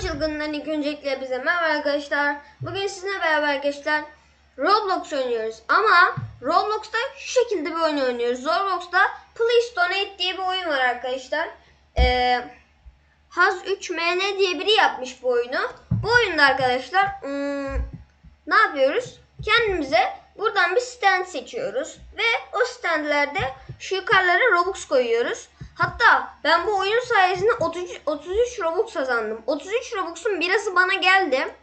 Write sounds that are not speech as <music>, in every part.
çılgınların ilk öncelikle bize merhaba arkadaşlar. Bugün sizinle beraber arkadaşlar Roblox oynuyoruz. Ama Roblox'ta şu şekilde bir oyun oynuyoruz. Roblox'ta Please Donate diye bir oyun var arkadaşlar. Ee, Haz 3MN diye biri yapmış bu oyunu. Bu oyunda arkadaşlar hmm, ne yapıyoruz? Kendimize buradan bir stand seçiyoruz. Ve o standlerde şu yukarılara Robux koyuyoruz. Hatta ben bu oyun sayesinde 33, 33 Robux kazandım. 33 Robux'un birası bana geldi.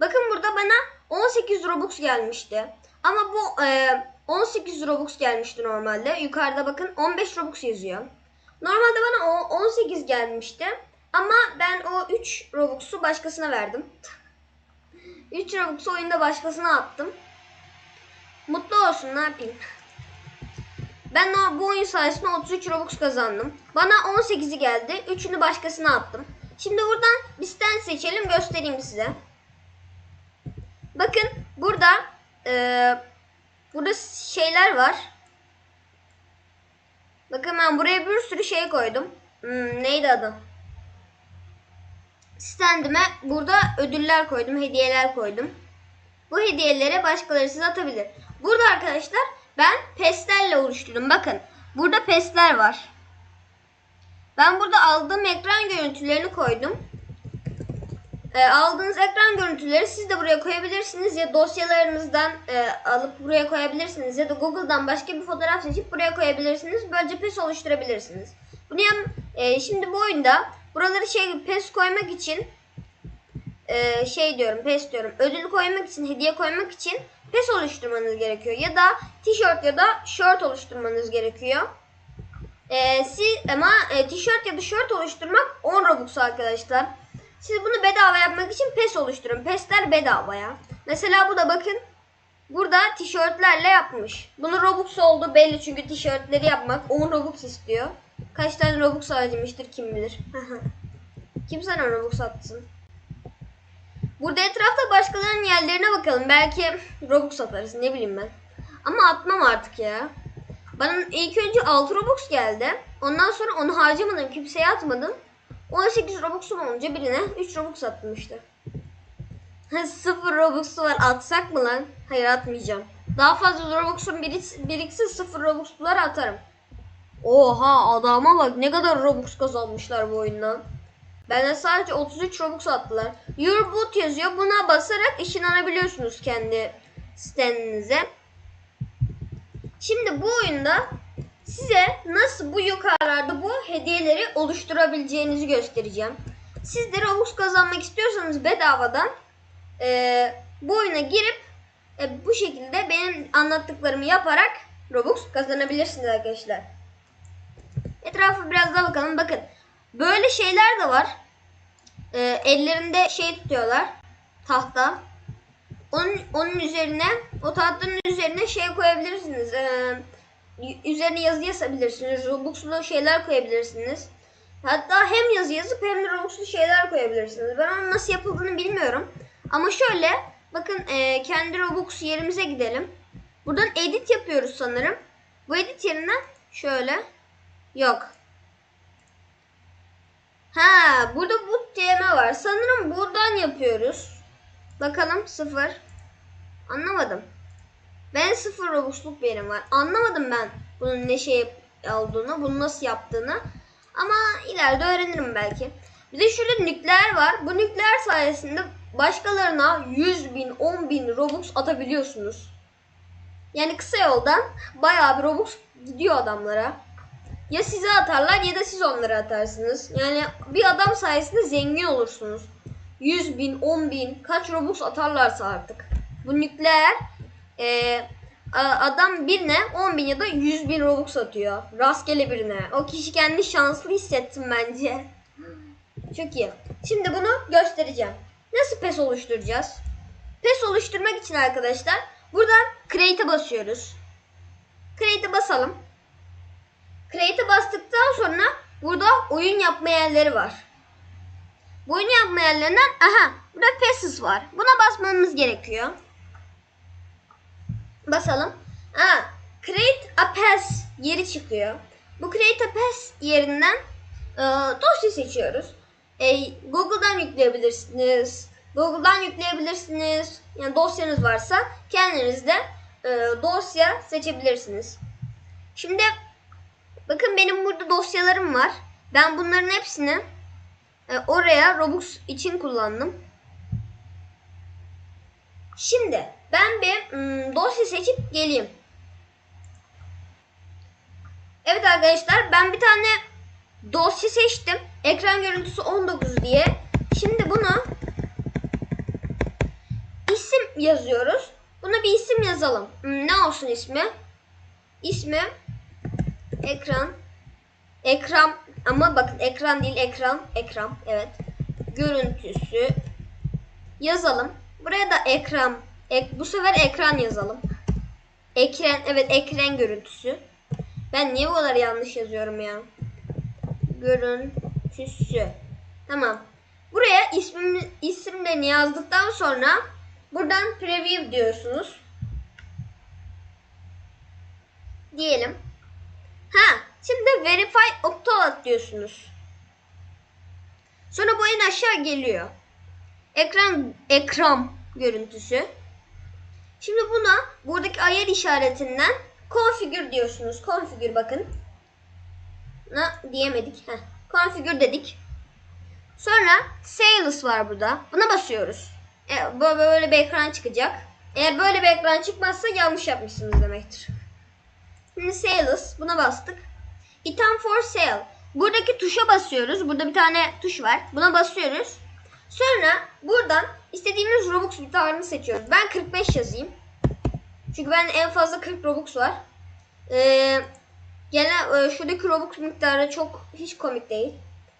Bakın burada bana 18 Robux gelmişti. Ama bu e, 18 Robux gelmişti normalde. Yukarıda bakın 15 Robux yazıyor. Normalde bana o 18 gelmişti. Ama ben o 3 Robux'u başkasına verdim. 3 Robux'u oyunda başkasına attım. Mutlu olsun ne yapayım. Ben bu oyun sayesinde 33 Robux kazandım. Bana 18'i geldi. 3'ünü başkasına attım. Şimdi buradan bir stand seçelim göstereyim size. Bakın burada e, burada şeyler var. Bakın ben buraya bir sürü şey koydum. Hmm, neydi adı? Standime burada ödüller koydum, hediyeler koydum. Bu hediyeleri başkaları size atabilir. Burada arkadaşlar ben pestlerle oluşturdum. Bakın burada pestler var. Ben burada aldığım ekran görüntülerini koydum. E, aldığınız ekran görüntüleri siz de buraya koyabilirsiniz ya dosyalarınızdan e, alıp buraya koyabilirsiniz ya da Google'dan başka bir fotoğraf seçip buraya koyabilirsiniz. Böylece pes oluşturabilirsiniz. Bunu yap, e, şimdi bu oyunda buraları şey pes koymak için e, şey diyorum pes diyorum ödül koymak için hediye koymak için pes oluşturmanız gerekiyor ya da tişört ya da şort oluşturmanız gerekiyor. E, siz ama e, tişört ya da şort oluşturmak 10 Robux arkadaşlar. Siz bunu bedava yapmak için pes oluşturun. Pesler bedavaya. Mesela bu da bakın. Burada tişörtlerle yapmış. Bunun Robux olduğu belli çünkü tişörtleri yapmak 10 Robux istiyor. Kaç tane Robux harcamıştır kim bilir. <laughs> kim sana Robux atsın? Burada etrafta başkalarının yerlerine bakalım. Belki Robux atarız ne bileyim ben. Ama atmam artık ya. Bana ilk önce 6 Robux geldi. Ondan sonra onu harcamadım. Kimseye atmadım. 18 Robux'um olunca birine 3 Robux attım işte. 0 Robux'u var. Atsak mı lan? Hayır atmayacağım. Daha fazla Robux'um birik, biriksin 0 Robux'ları atarım. Oha adama bak ne kadar Robux kazanmışlar bu oyundan. Bana sadece 33 Robux attılar. Your boot yazıyor. Buna basarak ışınlanabiliyorsunuz kendi standinize. Şimdi bu oyunda size nasıl bu yukarılarda bu hediyeleri oluşturabileceğinizi göstereceğim. Siz de Robux kazanmak istiyorsanız bedavadan e, bu oyuna girip e, bu şekilde benim anlattıklarımı yaparak Robux kazanabilirsiniz arkadaşlar. Etrafa biraz daha bakalım. Bakın böyle şeyler de var. E, ellerinde şey tutuyorlar. Tahta. Onun, onun üzerine o tahtanın üzerine şey koyabilirsiniz. Eee üzerine yazı yazabilirsiniz. Robux'lu şeyler koyabilirsiniz. Hatta hem yazı yazıp hem de Robux'lu şeyler koyabilirsiniz. Ben onun nasıl yapıldığını bilmiyorum. Ama şöyle bakın e, kendi Robux yerimize gidelim. Buradan edit yapıyoruz sanırım. Bu edit yerine şöyle yok. Ha burada bu DM var. Sanırım buradan yapıyoruz. Bakalım sıfır. Anlamadım. Ben sıfır Robux'luk bir yerim var. Anlamadım ben bunun ne şey olduğunu, bunu nasıl yaptığını. Ama ileride öğrenirim belki. Bir de şurada nükleer var. Bu nükleer sayesinde başkalarına 100 bin, 10 bin Robux atabiliyorsunuz. Yani kısa yoldan bayağı bir Robux gidiyor adamlara. Ya size atarlar ya da siz onlara atarsınız. Yani bir adam sayesinde zengin olursunuz. 100 bin, 10 bin kaç Robux atarlarsa artık. Bu nükleer e, adam birine 10 bin ya da 100 bin Robux atıyor. Rastgele birine. O kişi kendi şanslı hissettim bence. Çok iyi. Şimdi bunu göstereceğim. Nasıl pes oluşturacağız? Pes oluşturmak için arkadaşlar buradan Create'e basıyoruz. Create'e basalım. Create'e bastıktan sonra burada oyun yapma yerleri var. Bu oyun yapma yerlerinden aha burada Passes var. Buna basmamız gerekiyor basalım. Ha, create a pass yeri çıkıyor. Bu create a pass yerinden e, dosya seçiyoruz. e, Google'dan yükleyebilirsiniz. Google'dan yükleyebilirsiniz. Yani dosyanız varsa kendiniz de e, dosya seçebilirsiniz. Şimdi bakın benim burada dosyalarım var. Ben bunların hepsini e, oraya Robux için kullandım. Şimdi ben bir ım, dosya seçip geleyim. Evet arkadaşlar ben bir tane dosya seçtim. Ekran görüntüsü 19 diye. Şimdi bunu isim yazıyoruz. Buna bir isim yazalım. Hmm, Ne olsun ismi? İsmi ekran ekran ama bakın ekran değil ekran ekran evet görüntüsü yazalım. Buraya da ekran ek, bu sefer ekran yazalım. Ekran evet ekran görüntüsü. Ben niye bu kadar yanlış yazıyorum ya? Görüntüsü. Tamam. Buraya ismim, isimlerini yazdıktan sonra buradan preview diyorsunuz. Diyelim. Şimdi verify octalat diyorsunuz. Sonra bu en aşağı geliyor. Ekran ekran görüntüsü. Şimdi buna buradaki ayar işaretinden configure diyorsunuz. Configure bakın. Na diyemedik. Heh. Configure dedik. Sonra sales var burada. Buna basıyoruz. E, böyle bir ekran çıkacak. Eğer böyle bir ekran çıkmazsa yanlış yapmışsınız demektir. Şimdi sales buna bastık. Item for sale. Buradaki tuşa basıyoruz. Burada bir tane tuş var. Buna basıyoruz. Sonra buradan istediğimiz Robux miktarını seçiyoruz. Ben 45 yazayım. Çünkü ben en fazla 40 Robux var. Ee, gene e, şuradaki Robux miktarı çok hiç komik değil.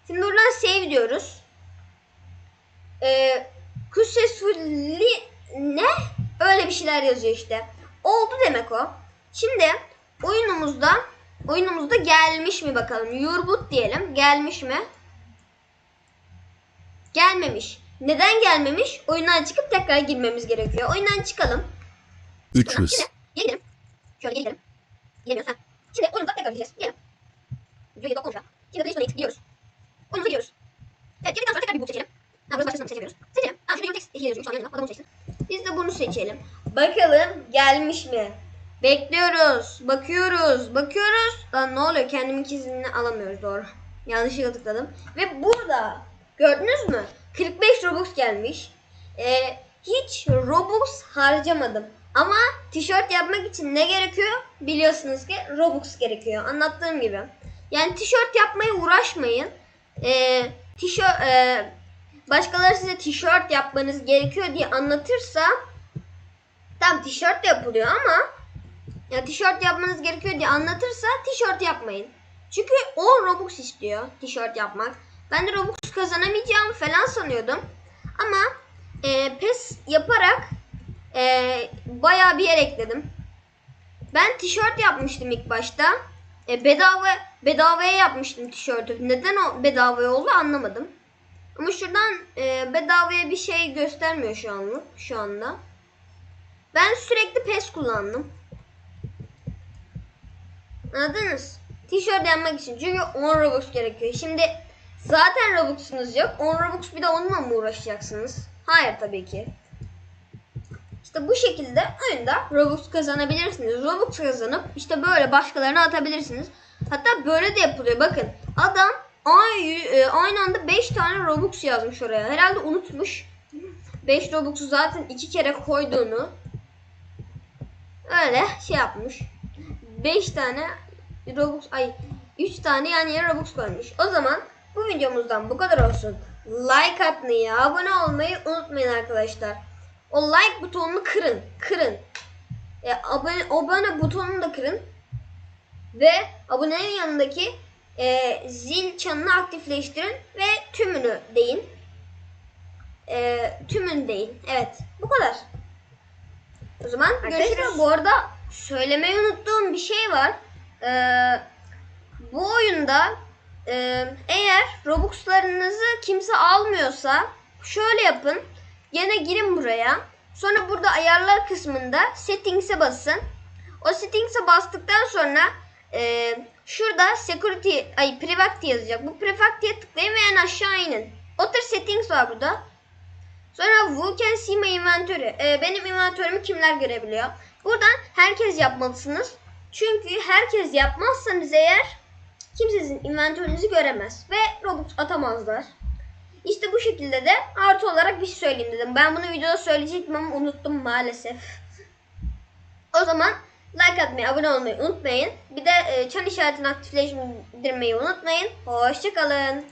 Şimdi buradan save diyoruz. Ee, successfully ne? Öyle bir şeyler yazıyor işte. Oldu demek o. Şimdi oyunumuzda oyunumuzda gelmiş mi bakalım. Yurbut diyelim. Gelmiş mi? Gelmemiş. Neden gelmemiş? Oyundan çıkıp tekrar girmemiz gerekiyor. Oyundan çıkalım. 300, Şimdi geri gidelim. Şöyle. Giremiyoruz. Ha. Şimdi oyunumuza tekrar gireceğiz. Gidelim. Videoyu dokun şu an. Şimdi Play Store'a gidiyoruz. Oyunumuza giriyoruz. Evet girdikten sonra tekrar bir bu seçelim. Ha burası başkasını seçemiyoruz. Seçelim. Ha şurada Unitex yazıyor. Şu an yanında. Adamı seçsin. Biz de bunu seçelim. Bakalım gelmiş mi? Bekliyoruz. Bakıyoruz. Bakıyoruz. Lan ne oluyor? Kendimin ikisini alamıyoruz doğru. Yanlışlıkla tıkladım. Ve burada gördünüz mü? 45 Robux gelmiş. Ee, hiç Robux harcamadım. Ama tişört yapmak için ne gerekiyor? Biliyorsunuz ki Robux gerekiyor. Anlattığım gibi. Yani tişört yapmaya uğraşmayın. Ee, tişört e, başkaları size tişört yapmanız gerekiyor diye anlatırsa tam tişört de yapılıyor ama ya tişört yapmanız gerekiyor diye anlatırsa tişört yapmayın. Çünkü o Robux istiyor tişört yapmak. Ben de Robux kazanamayacağımı falan sanıyordum. Ama e, pes yaparak e, bayağı bir yer ekledim. Ben tişört yapmıştım ilk başta. E, bedava bedavaya yapmıştım tişörtü. Neden o bedavaya oldu anlamadım. Ama şuradan e, bedavaya bir şey göstermiyor şu anlık şu anda. Ben sürekli pes kullandım. Anladınız? Tişört yapmak için. Çünkü 10 Robux gerekiyor. Şimdi zaten Robux'unuz yok. 10 Robux bir de onunla mı uğraşacaksınız? Hayır tabii ki. İşte bu şekilde oyunda Robux kazanabilirsiniz. Robux kazanıp işte böyle başkalarına atabilirsiniz. Hatta böyle de yapılıyor. Bakın adam e, aynı anda 5 tane Robux yazmış oraya. Herhalde unutmuş. 5 Robux'u zaten iki kere koyduğunu. Öyle şey yapmış. 5 tane Robux ay 3 tane yan yana Robux koymuş. O zaman bu videomuzdan bu kadar olsun. Like atmayı, abone olmayı unutmayın arkadaşlar. O like butonunu kırın. Kırın. E, abone, abone butonunu da kırın. Ve abonenin yanındaki e, zil çanını aktifleştirin ve tümünü deyin. E, tümünü deyin. Evet. Bu kadar. O zaman görüşürüz. Bu arada söylemeyi unuttuğum bir şey var. Ee, bu oyunda e, eğer Robux'larınızı kimse almıyorsa şöyle yapın. Gene girin buraya. Sonra burada ayarlar kısmında settings'e basın. O settings'e bastıktan sonra e, şurada security ay private yazacak. Bu private'ye tıklayın ve en aşağı inin. Otter settings var burada. Sonra who can see my inventory. Ee, benim inventörümü kimler görebiliyor? Buradan herkes yapmalısınız. Çünkü herkes yapmazsanız eğer kimse sizin inventörünüzü göremez. Ve Robux atamazlar. İşte bu şekilde de artı olarak bir şey söyleyeyim dedim. Ben bunu videoda söyleyecektim ama unuttum maalesef. O zaman like atmayı, abone olmayı unutmayın. Bir de e, çan işaretini aktifleştirmeyi unutmayın. Hoşçakalın.